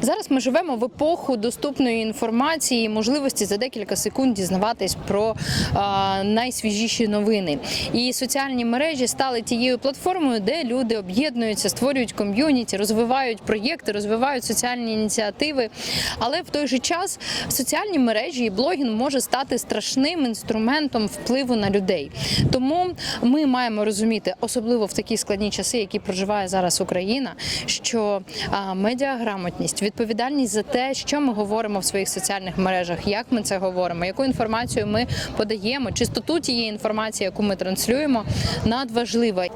Зараз ми живемо в епоху доступної інформації, і можливості за декілька секунд дізнаватись про а, найсвіжіші новини. І соціальні мережі стали тією платформою, де люди об'єднуються, створюють ком'юніті, розвивають проєкти, розвивають соціальні ініціативи. Але в той же час соціальні мережі і блогінг може стати страшним інструментом впливу на людей. Тому ми маємо розуміти, особливо в такі складні часи, які проживає зараз Україна, що а, відповідальність за те, що ми говоримо в своїх соціальних мережах, як ми це говоримо, яку інформацію ми подаємо, чистоту тієї інформації, яку ми транслюємо, надважлива.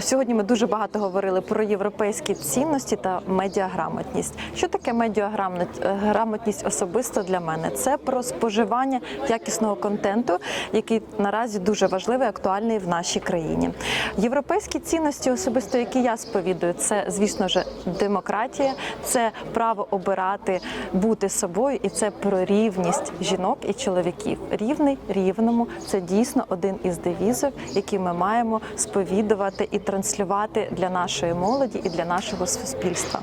Сьогодні ми дуже багато говорили про європейські цінності та медіаграмотність. Що таке медіаграмотність особисто для мене? Це про споживання якісного контенту, який наразі дуже важливий, актуальний в нашій країні. Європейські цінності, особисто які я сповідую, це звісно ж демократія, це право обирати бути собою, і це про рівність жінок і чоловіків. Рівний рівному це дійсно один із девізів, які ми маємо сповідувати і транслювати для нашої молоді і для нашого суспільства.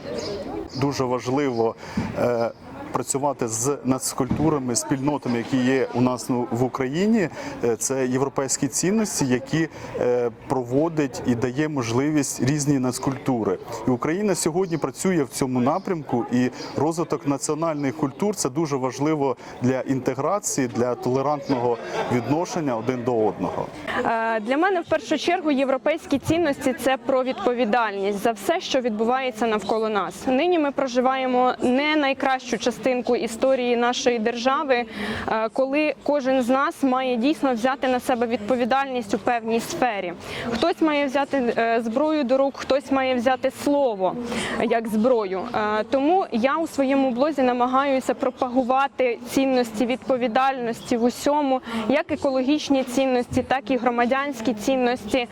дуже важливо е, працювати з нацкультурами, спільнотами, які є у нас ну, в Україні. Е, Це європейські цінності, які е, проводить і дає можливість різні нацкультури. І Україна сьогодні працює в цьому напрямку, і розвиток національних культур це дуже важливо для інтеграції, для толерантного відношення один до одного. Е, Для мене в першу чергу європейські цінності це про відповідальність за все, що відбувається навколо нас. Нині ми проживаємо не найкращу частинку історії нашої держави, е, коли кожен з нас має дійсно взяти на себе відповідальність у певній сфері. Хтось має взяти е, зброю до рук, хтось має взяти слово як зброю. Е, Тому я у своєму блозі намагаюся пропагувати цінності відповідальності в усьому, як екологічні цінності, так і громадянські цінності.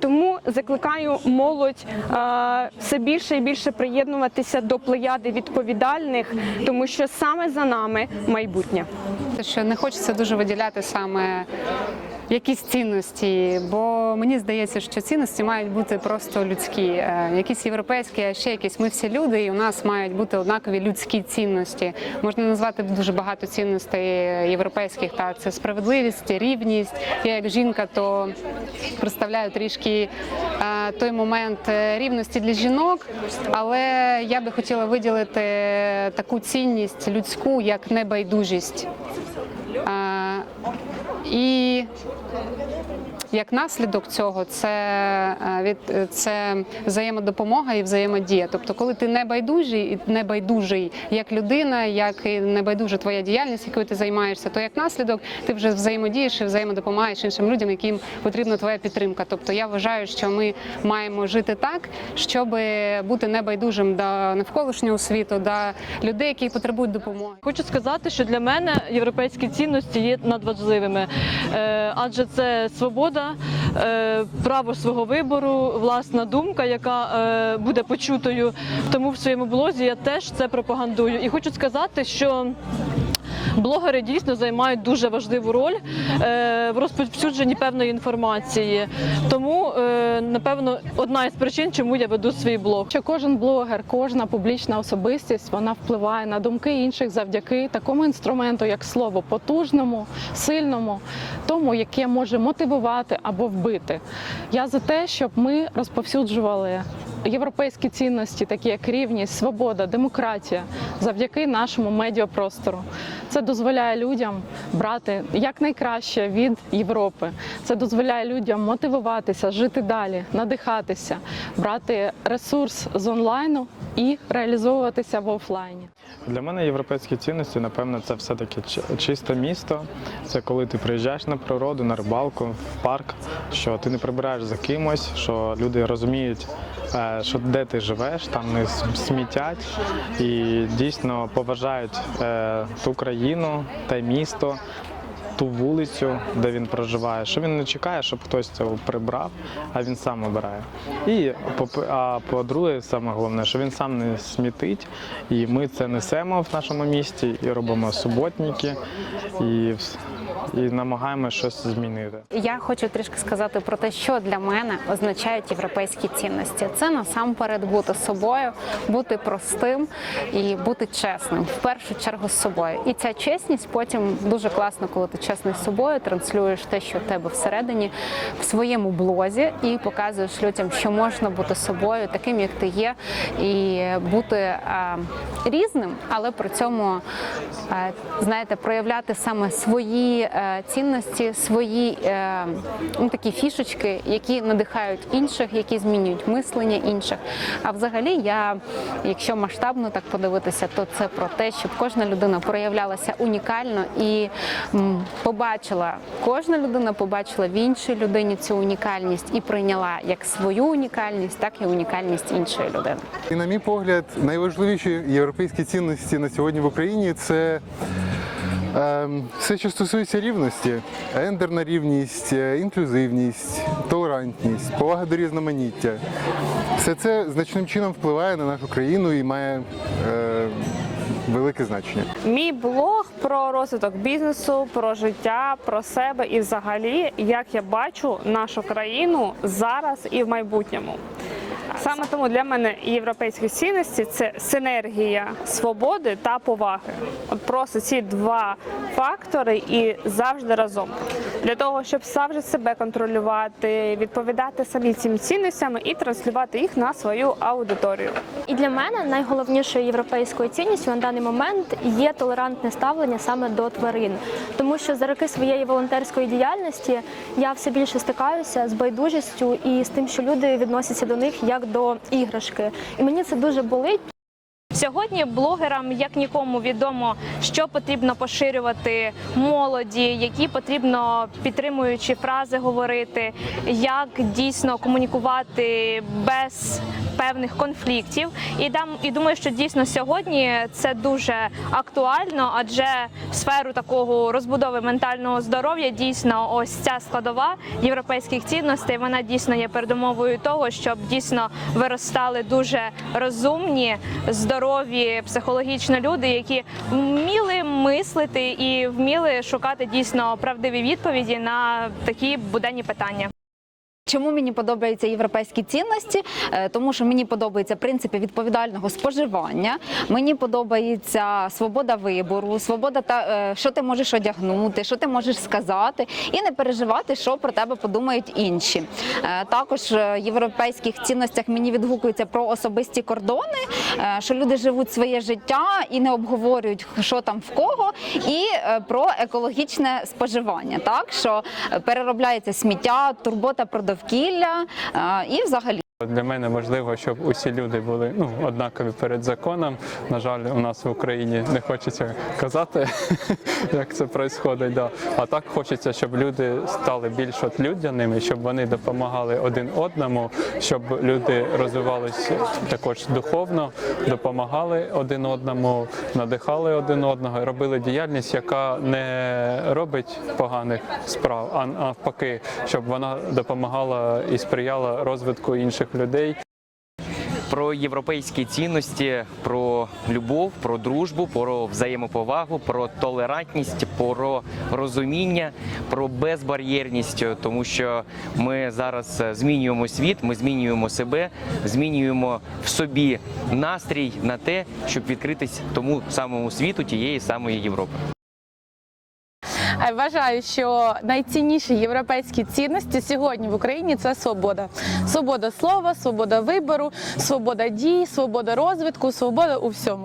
Тому закликаю молодь все більше і більше приєднуватися до плеяди відповідальних, тому що саме за нами майбутнє. Те, що не хочеться дуже виділяти саме якісь цінності, бо мені здається, що цінності мають бути просто людські, Е, якісь європейські, а ще якісь. Ми всі люди, і у нас мають бути однакові людські цінності. Можна назвати дуже багато цінностей європейських. Та це справедливість, рівність. Я як жінка, то представляю трішки е, той момент е, рівності для жінок, але я би хотіла виділити таку цінність людську, як небайдужість. І як наслідок цього це е, від це взаємодопомога і взаємодія. Тобто, коли ти не байдужий і не байдужий як людина, як і не твоя діяльність, якою ти займаєшся, то як наслідок ти вже взаємодієш і взаємодопомагаєш іншим людям, яким потрібна твоя підтримка. Тобто я вважаю, що ми маємо жити так, щоб бути небайдужим до навколишнього світу, до людей, які потребують допомоги. Хочу сказати, що для мене європейські цінності є надважливими, Е, адже це свобода, е, право свого вибору, власна думка, яка е, буде почутою. Тому в своєму блозі я теж це пропагандую. І хочу сказати, що. Блогери дійсно займають дуже важливу роль е, в розповсюдженні певної інформації. Тому, е, напевно, одна із причин, чому я веду свій блог. що кожен блогер, кожна публічна особистість вона впливає на думки інших завдяки такому інструменту, як слово, потужному, сильному, тому, яке може мотивувати або вбити. Я за те, щоб ми розповсюджували європейські цінності, такі як рівність, свобода, демократія, завдяки нашому медіапростору. Це дозволяє людям брати якнайкраще від Європи. Це дозволяє людям мотивуватися, жити далі, надихатися, брати ресурс з онлайну і реалізовуватися в офлайні. Для мене європейські цінності, напевно, це все-таки чисте місто. Це коли ти приїжджаєш на природу, на рибалку, в парк, що ти не прибираєш за кимось, що люди розуміють, що де ти живеш, там не смітять і дійсно поважають е, ту країну, те місто. Ту вулицю, де він проживає, що він не чекає, щоб хтось це прибрав, а він сам обирає. І а по-друге, саме головне, що він сам не смітить, і ми це несемо в нашому місті і робимо суботники, і, і намагаємося щось змінити. Я хочу трішки сказати про те, що для мене означають європейські цінності. Це насамперед бути собою, бути простим і бути чесним в першу чергу з собою. І ця чесність потім дуже класно, коли ти чесний з собою, транслюєш те, що в тебе всередині в своєму блозі, і показуєш людям, що можна бути собою, таким як ти є, і бути е, різним, але при цьому е, знаєте, проявляти саме свої е, цінності, свої е, ну, такі фішечки, які надихають інших, які змінюють мислення інших. А взагалі, я, якщо масштабно так подивитися, то це про те, щоб кожна людина проявлялася унікально і побачила, кожна людина побачила в іншій людині цю унікальність і прийняла як свою унікальність, так і унікальність іншої людини. І на мій погляд, найважливіші європейські цінності на сьогодні в Україні це ем, все, що стосується рівності, гендерна рівність, е, інклюзивність, толерантність, повага до різноманіття. Все це значним чином впливає на нашу країну і має е, велике значення. Мій блог про розвиток бізнесу, про життя, про себе і взагалі, як я бачу нашу країну зараз і в майбутньому. Саме тому для мене європейські цінності це синергія свободи та поваги. От просто ці два фактори і завжди разом. Для того, щоб завжди себе контролювати, відповідати самі цим цінностям і транслювати їх на свою аудиторію. І для мене найголовнішою європейською цінністю на даний момент є толерантне ставлення саме до тварин, тому що за роки своєї волонтерської діяльності я все більше стикаюся з байдужістю і з тим, що люди відносяться до них як до іграшки. І мені це дуже болить. Сьогодні блогерам як нікому відомо, що потрібно поширювати молоді, які потрібно підтримуючі фрази говорити, як дійсно комунікувати без певних конфліктів. І дам і думаю, що дійсно сьогодні це дуже актуально, адже в сферу такого розбудови ментального здоров'я дійсно ось ця складова європейських цінностей. Вона дійсно є передумовою того, щоб дійсно виростали дуже розумні, здорові психологічно люди, які вміли мислити і вміли шукати дійсно правдиві відповіді на такі буденні питання. Чому мені подобаються європейські цінності? Е, Тому що мені подобаються принципи відповідального споживання. Мені подобається свобода вибору, свобода та е, що ти можеш одягнути, що ти можеш сказати, і не переживати, що про тебе подумають інші. Е, Також в європейських цінностях мені відгукується про особисті кордони, що люди живуть своє життя і не обговорюють, що там в кого, і про екологічне споживання, так що переробляється сміття, турбота про довкілля е, і взагалі. Для мене важливо, щоб усі люди були ну, однакові перед законом. На жаль, у нас в Україні не хочеться казати, як це відбувається. Да. А так хочеться, щоб люди стали більш от людяними, щоб вони допомагали один одному, щоб люди розвивалися також духовно, допомагали один одному, надихали один одного, робили діяльність, яка не робить поганих справ, а навпаки, щоб вона допомагала і сприяла розвитку інших людей. про європейські цінності, про любов, про дружбу, про взаємоповагу, про толерантність, про розуміння, про безбар'єрність, тому що ми зараз змінюємо світ, ми змінюємо себе, змінюємо в собі настрій на те, щоб відкритись тому самому світу тієї самої Європи. Вважаю, що найцінніші європейські цінності сьогодні в Україні це свобода. Свобода слова, свобода вибору, свобода дій, свобода розвитку, свобода у всьому.